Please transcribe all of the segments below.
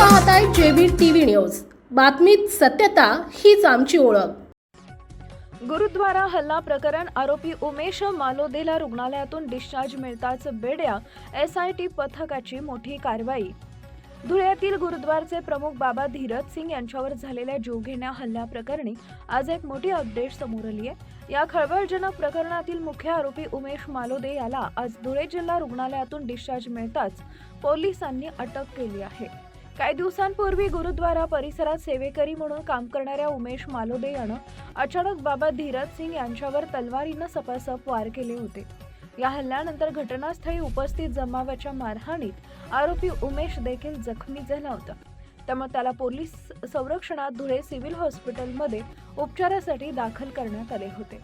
पाहत आहे JB TV news. बातमीत सत्यता हीच आमची ओळख. गुरुद्वारा हल्ला प्रकरण आरोपी उमेश मालोदेला रुग्णालयातून डिस्चार्ज मिळताच बेड्या एस आय टी पथकाची मोठी कारवाई. धुळ्यातील गुरुद्वारचे प्रमुख बाबा धीरज सिंग यांच्यावर झालेल्या जीवघेण्या हल्ल्याप्रकरणी आज एक मोठी अपडेट समोर आली आहे. या खळबळजनक प्रकरणातील मुख्य आरोपी उमेश मालोदे याला आज धुळे जिल्हा रुग्णालयातून डिस्चार्ज मिळताच पोलिसांनी अटक केली आहे. काही दिवसांपूर्वी गुरुद्वारा परिसरात सेवेकरी म्हणून काम करणाऱ्या उमेश मालोदे यानं अचानक बाबा धीरज सिंग यांच्यावर तलवारीनं सपासप वार केले होते. या हल्ल्यानंतर घटनास्थळी उपस्थित जमावाच्या मारहाणीत आरोपी उमेश देखील जखमी झाला होता. त्यामुळे त्याला पोलीस संरक्षणात धुळे सिव्हिल हॉस्पिटलमध्ये उपचारासाठी दाखल करण्यात आले होते.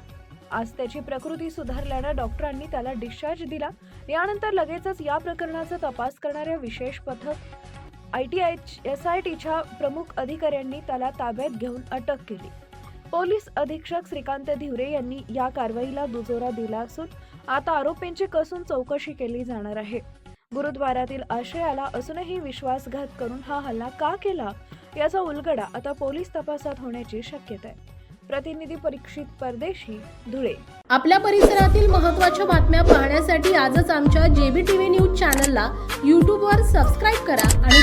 आज त्याची प्रकृती सुधारल्यानं डॉक्टरांनी त्याला डिस्चार्ज दिला. यानंतर लगेचच या प्रकरणाचा तपास करणाऱ्या विशेष पथक I T I S I टीच्या प्रमुख अधिकाऱ्यांनी त्याला ताब्यात घेऊन अटक केली. पोलीस अधीक्षक श्रीकांत धिवरे यांनी या कारवाईला दुजोरा दिला असून आता आरोपींची कसून चौकशी केली जाणार आहे. गुरुद्वारातील आशयाला असूनही विश्वासघात करून हा हल्ला का केला याचा उलगडा आता पोलीस तपासात होण्याची शक्यता आहे. प्रतिनिधी परीक्षित परदेशी धुळे. आपल्या परिसरातील महत्त्वाच्या बातम्या पाहण्यासाठी आजच आमच्या जेबी टीव्ही न्यूज चॅनलला यूट्यूबवर सबस्क्राईब करा आणि